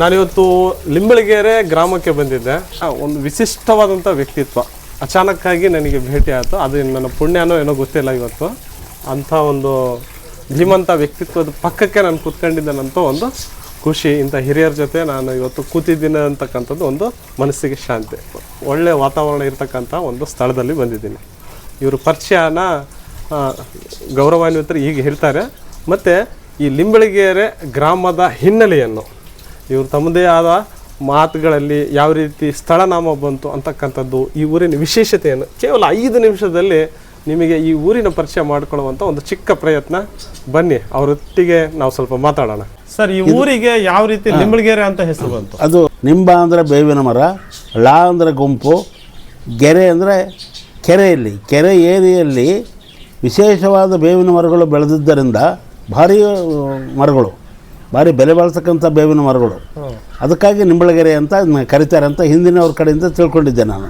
ನಾನಿವತ್ತು ಲಿಂಬಳಗೆರೆ ಗ್ರಾಮಕ್ಕೆ ಬಂದಿದ್ದೆ. ಒಂದು ವಿಶಿಷ್ಟವಾದಂಥ ವ್ಯಕ್ತಿತ್ವ. ಅಚಾನಕ್ಕಾಗಿ ನನಗೆ ಭೇಟಿ ಆಯಿತು. ಅದು ನನ್ನ ಪುಣ್ಯನೋ ಏನೋ ಗೊತ್ತಿಲ್ಲ ಇವತ್ತು. ಅಂಥ ಒಂದು ಧೀಮಂತ ವ್ಯಕ್ತಿತ್ವದ ಪಕ್ಕಕ್ಕೆ ನಾನು ಕೂತ್ಕೊಂಡಿದ್ದೇನಂತ ಒಂದು ಖುಷಿ. ಇಂಥ ಹಿರಿಯರ ಜೊತೆ ನಾನು ಇವತ್ತು ಕೂತಿದ್ದೀನಿ ಅಂತಕ್ಕಂಥದ್ದು ಒಂದು ಮನಸ್ಸಿಗೆ ಶಾಂತಿ. ಒಳ್ಳೆಯ ವಾತಾವರಣ ಇರತಕ್ಕಂಥ ಒಂದು ಸ್ಥಳದಲ್ಲಿ ಬಂದಿದ್ದೀನಿ. ಇವರು ಪರಿಚಯನ ಗೌರವಾನ್ವಿತರು ಈಗ ಹೇಳ್ತಾರೆ. ಮತ್ತು ಈ ಲಿಂಬಳಗೆರೆ ಗ್ರಾಮದ ಹಿನ್ನೆಲೆಯನ್ನು ಇವರು ತಮ್ಮದೇ ಆದ ಮಾತುಗಳಲ್ಲಿ ಯಾವ ರೀತಿ ಸ್ಥಳನಾಮ ಬಂತು ಅಂತಕ್ಕಂಥದ್ದು ಈ ಊರಿನ ವಿಶೇಷತೆಯನ್ನು ಕೇವಲ ಐದು ನಿಮಿಷದಲ್ಲಿ ನಿಮಗೆ ಈ ಊರಿನ ಪರಿಚಯ ಮಾಡಿಕೊಳ್ಳುವಂಥ ಒಂದು ಚಿಕ್ಕ ಪ್ರಯತ್ನ. ಬನ್ನಿ ಅವರೊಟ್ಟಿಗೆ ನಾವು ಸ್ವಲ್ಪ ಮಾತಾಡೋಣ. ಸರ್ ಈ ಊರಿಗೆ ಯಾವ ರೀತಿ ನಿಂಬಳಗೆರೆ ಅಂತ ಹೆಸರು ಬಂತು? ಅದು ನಿಂಬ ಅಂದರೆ ಬೇವಿನ ಮರ ಲಾ ಅಂದರೆ ಗುಂಪು ಗೆರೆ ಅಂದರೆ ಕೆರೆಯಲ್ಲಿ. ಕೆರೆ ಏರಿಯಲ್ಲಿ ವಿಶೇಷವಾದ ಬೇವಿನ ಮರಗಳು ಬೆಳೆದಿದ್ದರಿಂದ ಭಾರಿ ಮರಗಳು. ಭಾರಿ ಬೆಲೆ ಬಾಳ್ತಕ್ಕಂಥ ಬೇವಿನ ಮರಗಳು. ಅದಕ್ಕಾಗಿ ನಿಂಬಳಗೆರೆ ಅಂತ ಕರೀತಾರೆ ಅಂತ ಹಿಂದಿನವ್ರ ಕಡೆಯಿಂದ ತಿಳ್ಕೊಂಡಿದ್ದೆ ನಾನು.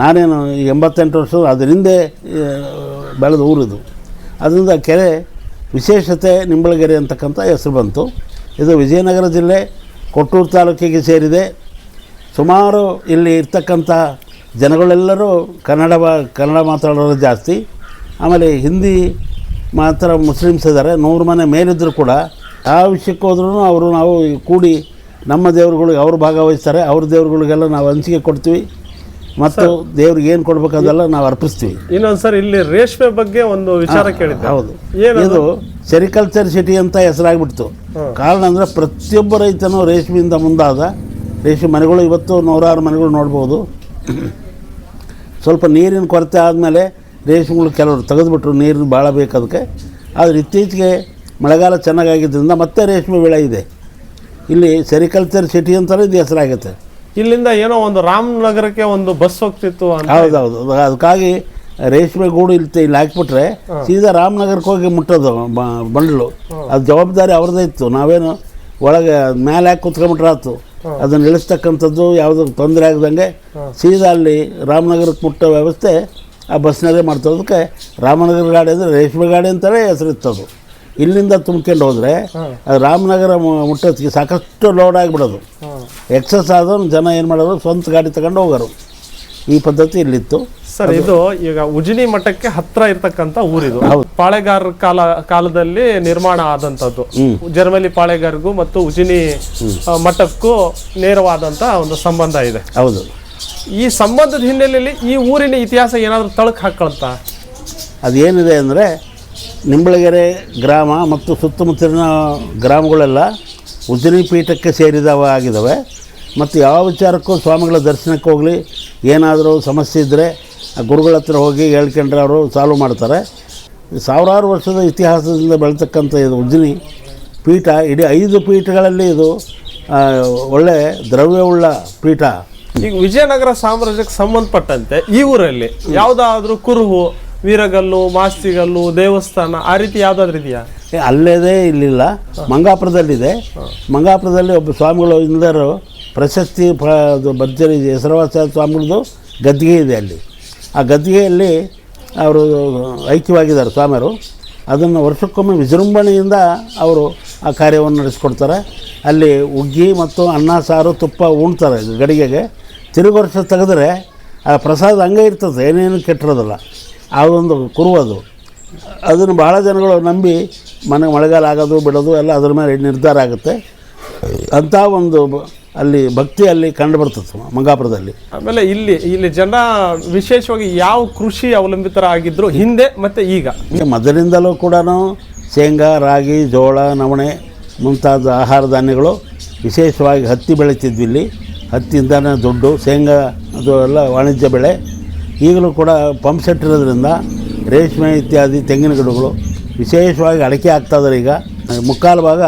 ನಾನೇನು ಎಂಬತ್ತೆಂಟು ವರ್ಷ ಅದರಿಂದ ಬೆಳೆದ ಊರಿದು. ಅದರಿಂದ ಕೆರೆ ವಿಶೇಷತೆ ನಿಂಬಳಗೆರೆ ಅಂತಕ್ಕಂಥ ಹೆಸರು ಬಂತು. ಇದು ವಿಜಯನಗರ ಜಿಲ್ಲೆ ಕೊಟ್ಟೂರು ತಾಲೂಕಿಗೆ ಸೇರಿದೆ. ಸುಮಾರು ಇಲ್ಲಿ ಇರ್ತಕ್ಕಂಥ ಜನಗಳೆಲ್ಲರೂ ಕನ್ನಡ ಕನ್ನಡ ಮಾತಾಡೋರು ಜಾಸ್ತಿ. ಆಮೇಲೆ ಹಿಂದಿ ಮಾತ್ರ ಮುಸ್ಲಿಮ್ಸ್ ಇದ್ದಾರೆ. ನೂರು ಮನೆ ಮೇಲಿದ್ದರೂ ಕೂಡ ಯಾವ ವಿಷಯಕ್ಕೆ ಹೋದ್ರೂ ಅವರು ನಾವು ಕೂಡಿ ನಮ್ಮ ದೇವ್ರುಗಳಿಗೆ ಅವರು ಭಾಗವಹಿಸ್ತಾರೆ ಅವ್ರ ದೇವ್ರುಗಳಿಗೆಲ್ಲ ನಾವು ಹಂಚಿಕೆ ಕೊಡ್ತೀವಿ. ಮತ್ತು ದೇವ್ರಿಗೆ ಏನು ಕೊಡ್ಬೇಕು ಅದೆಲ್ಲ ನಾವು ಅರ್ಪಿಸ್ತೀವಿ. ಇನ್ನೊಂದು ಸರ್ ಇಲ್ಲಿ ರೇಷ್ಮೆ ಬಗ್ಗೆ ಒಂದು ವಿಚಾರ ಕೇಳಿದ್ದೆ. ಹೌದು. ಏನು ಇದು ಸೆರಿಕಲ್ಚರ್ ಸಿಟಿ ಅಂತ ಹೆಸರಾಗ್ಬಿಡ್ತು. ಕಾರಣ ಅಂದರೆ ಪ್ರತಿಯೊಬ್ಬ ರೈತನು ರೇಷ್ಮೆಯಿಂದ ಮುಂದಾದ ರೇಷ್ಮೆ ಮನೆಗಳು ಇವತ್ತು ನೂರಾರು ಮನೆಗಳು ನೋಡ್ಬೋದು. ಸ್ವಲ್ಪ ನೀರಿನ ಕೊರತೆ ಆದಮೇಲೆ ರೇಷ್ಮೆಗಳು ಕೆಲವರು ತೆಗೆದುಬಿಟ್ರು ನೀರು ಭಾಳ ಬೇಕದಕ್ಕೆ ಆದರೆ ಇತ್ತೀಚೆಗೆ ಮಳೆಗಾಲ ಚೆನ್ನಾಗಾಗಿದ್ದರಿಂದ ಮತ್ತೆ ರೇಷ್ಮೆ ಬೆಳೆ ಇದೆ. ಇಲ್ಲಿ ಸೆರಿಕಲ್ಚರ್ ಸಿಟಿ ಅಂತಲೇ ಇದು ಹೆಸರಾಗುತ್ತೆ. ಇಲ್ಲಿಂದ ಏನೋ ಒಂದು ರಾಮನಗರಕ್ಕೆ ಒಂದು ಬಸ್ ಹೋಗ್ತಿತ್ತು ಹೌದೌದು. ಅದು- ಅದಕ್ಕಾಗಿ ರೇಷ್ಮೆ ಗೂಡು ಇಲ್ಲಿ ಇಲ್ಲಿ ಹಾಕ್ಬಿಟ್ರೆ ಸೀದಾ ರಾಮನಗರಕ್ಕೆ ಹೋಗಿ ಮುಟ್ಟೋದು ಬಂಡ್ಲು. ಅದು ಜವಾಬ್ದಾರಿ ಅವ್ರದ್ದೇ ಇತ್ತು. ನಾವೇನು ಒಳಗೆ ಮೇಲೆ ಹಾಕಿ ಕುತ್ಕೊಂಬಿಟ್ರೆ ಆಯ್ತು ಅದನ್ನು ಇಳಿಸ್ತಕ್ಕಂಥದ್ದು ಯಾವುದೋ ತೊಂದರೆ ಆಗದಂಗೆ ಸೀದಾ ಅಲ್ಲಿ ರಾಮನಗರಕ್ಕೆ ಮುಟ್ಟೋ ವ್ಯವಸ್ಥೆ ಆ ಬಸ್ನಲ್ಲೇ ಮಾಡ್ತೋದಕ್ಕೆ ರಾಮನಗರ ಗಾಡಿ ಅಂದರೆ ರೇಷ್ಮೆ ಗಾಡಿ ಅಂತಲೇ ಹೆಸರಿತ್ತದು. ಇಲ್ಲಿಂದ ತುಂಬ್ಕೊಂಡು ಹೋದರೆ ರಾಮನಗರ ಮುಟ್ಟೋದಕ್ಕೆ ಸಾಕಷ್ಟು ಲೋಡ್ ಆಗಿಬಿಡೋದು. ಎಕ್ಸಸ್ ಆದವ್ರು ಜನ ಏನು ಮಾಡೋರು ಸ್ವಂತ ಗಾಡಿ ತಗೊಂಡು ಹೋಗೋರು. ಈ ಪದ್ಧತಿ ಇಲ್ಲಿತ್ತು. ಸರ್ ಇದು ಈಗ ಉಜಿನಿ ಮಠಕ್ಕೆ ಹತ್ರ ಇರತಕ್ಕಂಥ ಊರಿದು. ಪಾಳೆಗಾರರ ಕಾಲ ಕಾಲದಲ್ಲಿ ನಿರ್ಮಾಣ ಆದಂತದ್ದು ಜರ್ಮಲಿ ಪಾಳೆಗಾರಿಗೂ ಮತ್ತು ಉಜಿನಿ ಮಠಕ್ಕೂ ನೇರವಾದಂತ ಒಂದು ಸಂಬಂಧ ಇದೆ. ಹೌದು. ಈ ಸಂಬಂಧದ ಹಿನ್ನೆಲೆಯಲ್ಲಿ ಈ ಊರಿನ ಇತಿಹಾಸ ಏನಾದರೂ ತಳಕ್ ಹಾಕೊಳ್ತಾ ಅದೇನಿದೆ ಅಂದರೆ ನಿಂಬಳಗೆರೆ ಗ್ರಾಮ ಮತ್ತು ಸುತ್ತಮುತ್ತಲಿನ ಗ್ರಾಮಗಳೆಲ್ಲ ಉದ್ದಿನಿ ಪೀಠಕ್ಕೆ ಸೇರಿದವ ಆಗಿದ್ದಾವೆ ಮತ್ತು ಯಾವ ವಿಚಾರಕ್ಕೂ ಸ್ವಾಮಿಗಳ ದರ್ಶನಕ್ಕೆ ಹೋಗಲಿ ಏನಾದರೂ ಸಮಸ್ಯೆ ಇದ್ದರೆ ಗುರುಗಳ ಹತ್ರ ಹೋಗಿ ಹೇಳ್ಕೊಂಡ್ರೆ ಅವರು ಸಾಲ್ವ್ ಮಾಡ್ತಾರೆ. ಸಾವಿರಾರು ವರ್ಷದ ಇತಿಹಾಸದಿಂದ ಬೆಳೀತಕ್ಕಂಥ ಇದು ಉಜ್ಜನಿ ಪೀಠ ಇಡೀ ಐದು ಪೀಠಗಳಲ್ಲಿ ಇದು ಒಳ್ಳೆ ದ್ರವ್ಯವುಳ್ಳ ಪೀಠ. ಈಗ ವಿಜಯನಗರ ಸಾಮ್ರಾಜ್ಯಕ್ಕೆ ಸಂಬಂಧಪಟ್ಟಂತೆ ಈ ಊರಲ್ಲಿ ಯಾವುದಾದ್ರೂ ಕುರುಹು ವೀರಗಲ್ಲು ಮಾಸ್ತಿಗಲ್ಲು ದೇವಸ್ಥಾನ ಆ ರೀತಿ ಯಾವ್ದಾದ್ರು ಇದೆಯಾ? ಅಲ್ಲದೇ ಇಲ್ಲಿಲ್ಲ. ಮಂಗಾಪುರದಲ್ಲಿದೆ. ಮಂಗಾಪುರದಲ್ಲಿ ಒಬ್ಬ ಸ್ವಾಮಿಗಳು ಇಂದರು ಪ್ರಶಸ್ತಿ ಭರ್ಜರಿ ಹೆಸರವಾಸ ಸ್ವಾಮಿಗಳದು ಗದ್ದಿಗೆ ಇದೆ ಅಲ್ಲಿ. ಆ ಗದ್ದಿಗೆಯಲ್ಲಿ ಅವರು ಐಕ್ಯವಾಗಿದ್ದಾರೆ ಸ್ವಾಮಿಯರು ಅದನ್ನು ವರ್ಷಕ್ಕೊಮ್ಮೆ ವಿಜೃಂಭಣೆಯಿಂದ ಅವರು ಆ ಕಾರ್ಯವನ್ನು ನಡೆಸ್ಕೊಡ್ತಾರೆ. ಅಲ್ಲಿ ಉಗ್ಗಿ ಮತ್ತು ಅನ್ನ ಸಾರು ತುಪ್ಪ ಉಣ್ತಾರೆ ಗಡಿಗೆಗೆ. ತಿರುಗು ವರ್ಷ ತೆಗೆದ್ರೆ ಆ ಪ್ರಸಾದ ಹಂಗೆ ಇರ್ತದೆ. ಏನೇನು ಕೆಟ್ಟಿರೋದಿಲ್ಲ. ಆ ಒಂದು ಕುರುವದು. ಅದನ್ನು ಭಾಳ ಜನಗಳು ನಂಬಿ ಮನೆ ಮಳೆಗಾಲ ಆಗೋದು ಬಿಡೋದು ಎಲ್ಲ ಅದ್ರ ಮೇಲೆ ನಿರ್ಧಾರ ಆಗುತ್ತೆ. ಅಂಥ ಒಂದು ಅಲ್ಲಿ ಭಕ್ತಿ ಅಲ್ಲಿ ಕಂಡು ಬರ್ತದೆ ಮಂಗಾಪುರದಲ್ಲಿ. ಆಮೇಲೆ ಇಲ್ಲಿ ಇಲ್ಲಿ ಜನ ವಿಶೇಷವಾಗಿ ಯಾವ ಕೃಷಿ ಅವಲಂಬಿತರಾಗಿದ್ದರು ಹಿಂದೆ ಮತ್ತು ಈಗ? ಈಗ ಮೊದಲಿಂದಲೂ ಕೂಡ ಶೇಂಗಾ ರಾಗಿ ಜೋಳ ನವಣೆ ಮುಂತಾದ ಆಹಾರ ಧಾನ್ಯಗಳು ವಿಶೇಷವಾಗಿ ಹತ್ತಿ ಬೆಳೀತಿದ್ವಿ ಇಲ್ಲಿ. ಹತ್ತಿಯಿಂದನೇ ದುಡ್ಡು ಶೇಂಗಾ ಅದು ಎಲ್ಲ ವಾಣಿಜ್ಯ ಬೆಳೆ. ಈಗಲೂ ಕೂಡ ಪಂಪ್ ಸೆಟ್ ಇರೋದ್ರಿಂದ ರೇಷ್ಮೆ ಇತ್ಯಾದಿ ತೆಂಗಿನ ಗಿಡಗಳು ವಿಶೇಷವಾಗಿ ಅಡಿಕೆ ಆಗ್ತಾಯಿದ್ದಾರೆ ಈಗ. ಮುಕ್ಕಾಲು ಭಾಗ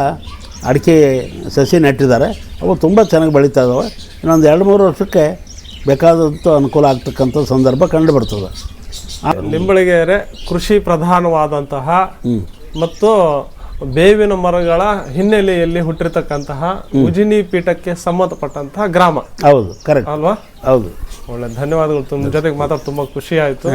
ಅಡಿಕೆ ಸಸಿ ನೆಟ್ಟಿದ್ದಾರೆ. ಅವು ತುಂಬ ಚೆನ್ನಾಗಿ ಬೆಳೀತಾ ಇದ್ದಾವೆ ಇನ್ನೊಂದು ಎರಡು ಮೂರು ವರ್ಷಕ್ಕೆ ಬೇಕಾದಂಥ ಅನುಕೂಲ ಆಗ್ತಕ್ಕಂಥ ಸಂದರ್ಭ ಕಂಡು ಬರ್ತದೆ ಲಿಂಬಳಿಗೆರೆ ಕೃಷಿ ಪ್ರಧಾನವಾದಂತಹ ಮತ್ತು ಬೇವಿನ ಮರಗಳ ಹಿನ್ನೆಲೆಯಲ್ಲಿ ಹುಟ್ಟಿರ್ತಕ್ಕಂತಹ ಉಜಿನಿ ಪೀಠಕ್ಕೆ ಸಂಬಂಧಪಟ್ಟಂತಹ ಗ್ರಾಮ. ಹೌದು ಕರೆಕ್ಟ್ ಅಲ್ವಾ? ಹೌದು. ಒಳ್ಳೆ ಧನ್ಯವಾದಗಳು. ತುಂಬ ಜೊತೆಗೆ ಮಾತಾಡಿ ತುಂಬಾ ಖುಷಿ ಆಯ್ತು.